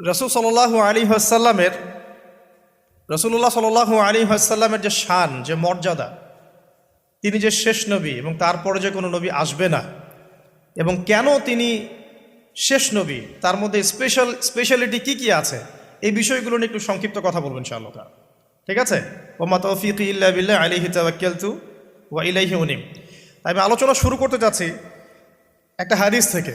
রসুল সাল্লাহ আলী হাসাল্লামের রসুল্লাহ সাল্লাহ আলী হাসাল্লামের যে শান, যে মর্যাদা, তিনি যে শেষ নবী এবং তারপরে যে কোনো নবী আসবে না, এবং কেন তিনি শেষ নবী, তার মধ্যে স্পেশাল স্পেশালিটি কি কি আছে, এই বিষয়গুলো নিয়ে একটু সংক্ষিপ্ত কথা বলবেন শাল্লাহ ঠিক আছে? ওমা তৌফিক ইল্লা বিল্লাহ আলিহি তাওয়াক্কালতু ওয়া ইলাইহি উনিম। আমি আলোচনা শুরু করতে যাচ্ছি একটা হাদিস থেকে।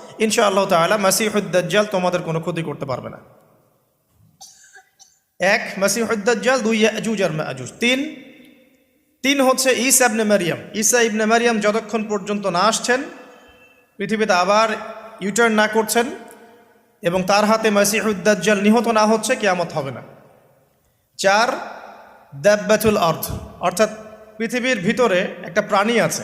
ইনশা আল্লাহ তালা মাসিহুদ্দাজ্জাল তোমাদের কোনো ক্ষতি করতে পারবে না। এক মাসিহুদ্দাজ্জাল দুই, ইয়াজুজ আর মাজুজ। তিন তিন হচ্ছে ঈসা ইবনে মারিয়াম। ইসা ইবনে মারিয়াম যতক্ষণ পর্যন্ত না আসছেন, পৃথিবীতে আবার ইউটার্ন না করছেন এবং তার হাতে মাসিহুদ্দাজ্জাল নিহত না হচ্ছে, কেয়ামত হবে না। চার দ্যাব্যাতুল অর্থ অর্থাৎ পৃথিবীর ভিতরে একটা প্রাণী আছে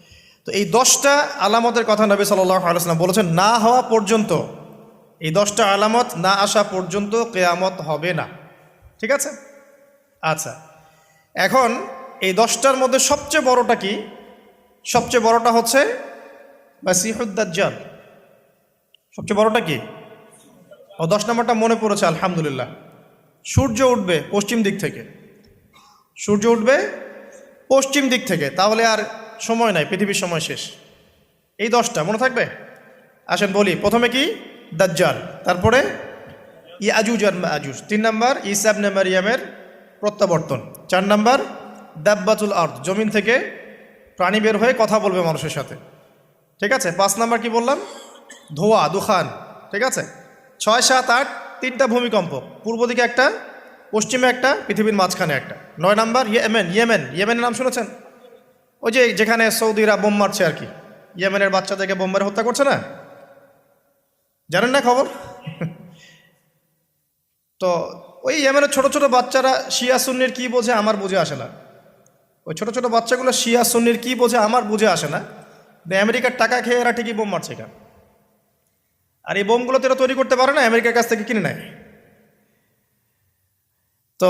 তো এই দশটা আলামতের কথা নবী সাল্লাহ আলাইসালাম বলেছেন, না হওয়া পর্যন্ত, এই দশটা আলামত না আসা পর্যন্ত কেয়ামত হবে না। ঠিক আছে? আচ্ছা এখন এই দশটার মধ্যে সবচেয়ে বড়টা কি? সবচেয়ে বড়টা হচ্ছে বা মাসিহুদ্দাজ্জাল সবচেয়ে বড়টা কি? ও দশ নম্বরটা মনে পড়েছে, আলহামদুলিল্লাহ। সূর্য উঠবে পশ্চিম দিক থেকে। সূর্য উঠবে পশ্চিম দিক থেকে। তাহলে আর সময় নাই, পৃথিবীর সময় শেষ। এই দশটা, মনে থাকবে? আসেন বলি, প্রথমে কি? দাজ্জাল, তারপরে ইয়াজুজ আর মাজুজ। তিন নম্বর ইসাব মারিয়ামের প্রত্যাবর্তন। চার নম্বর, দাব্বাতুল আর্থ জমিন থেকে প্রাণী বের হয়ে কথা বলবে মানুষের সাথে। ঠিক আছে? পাঁচ নাম্বার কি বললাম? ধোয়া, দুখান। ঠিক আছে? ছয়, সাত, আট, তিনটা ভূমিকম্প। পূর্ব দিকে একটা, পশ্চিমে একটা, পৃথিবীর মাঝখানে একটা। নয় নাম্বার, ইয়েমেন ইয়েমেন। ইয়েমেনের নাম শুনেছেন? ওই যে যেখানে সৌদিরা বোম মারছে আর কি, ইয়েমেনের বাচ্চাদেরকে বোম মেরে হত্যা করছে না? জানেন না খবর? তো ওই ইয়েমেনের ছোট ছোট বাচ্চারা শিয়া সুন্নির কী বোঝে আমার বুঝে আসে না। ওই ছোট ছোট বাচ্চাগুলো শিয়া সুন্নির কী বোঝে আমার বুঝে আসে না। আমেরিকার টাকা খেয়ে এরা ঠিকই বোম মারছে কেন আর এই বোমগুলো তো এরা তৈরি করতে পারে না, আমেরিকার কাছ থেকে কিনে নেয়। তো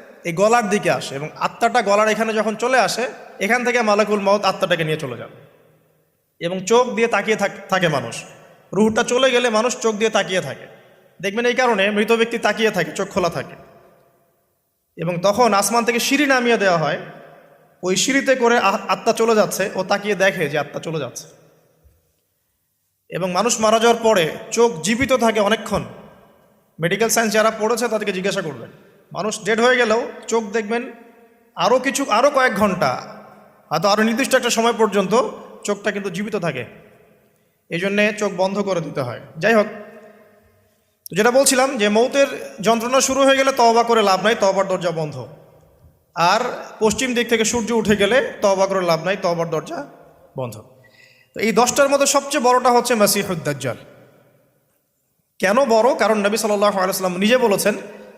এই গলার দিকে আসে এবং আত্মাটা গলার এখানে যখন চলে আসে, এখান থেকে মালাকুল মত আত্মাটাকে নিয়ে চলে যাবে এবং চোখ দিয়ে তাকিয়ে থাকে মানুষ। রুহটা চলে গেলে মানুষ চোখ দিয়ে তাকিয়ে থাকে। দেখবেন এই কারণে মৃত ব্যক্তি তাকিয়ে থাকে, চোখ খোলা থাকে। এবং তখন আসমান থেকে সিঁড়ি নামিয়ে দেওয়া হয়। ওই সিঁড়িতে করে আত্মা চলে যাচ্ছে ও তাকিয়ে দেখে যে আত্মা চলে যাচ্ছে। এবং মানুষ মারা যাওয়ার পরে চোখ জীবিত থাকে অনেকক্ষণ। মেডিকেল সায়েন্স যারা পড়েছে তাদেরকে জিজ্ঞাসা করবেন। মানুষ ডেড হয়ে গেলেও চোখ দেখবেন আরও কিছু আরও কয়েক ঘণ্টা, হয়তো আরও নির্দিষ্ট একটা সময় পর্যন্ত চোখটা কিন্তু জীবিত থাকে। এই জন্যে চোখ বন্ধ করে দিতে হয়। যাই হোক যেটা বলছিলাম যে মৌতের যন্ত্রণা শুরু হয়ে গেলে তওবা করে লাভ নাই তবার দরজা বন্ধ। আর পশ্চিম দিক থেকে সূর্য উঠে গেলে তওবা করে লাভ নাই তবার দরজা বন্ধ। তো এই দশটার মধ্যে সবচেয়ে বড়টা হচ্ছে মাসিহুদ্দাজ্জাল কেন বড়? কারণ নবী সাল্লাহ আলাইসলাম নিজে বলেছেন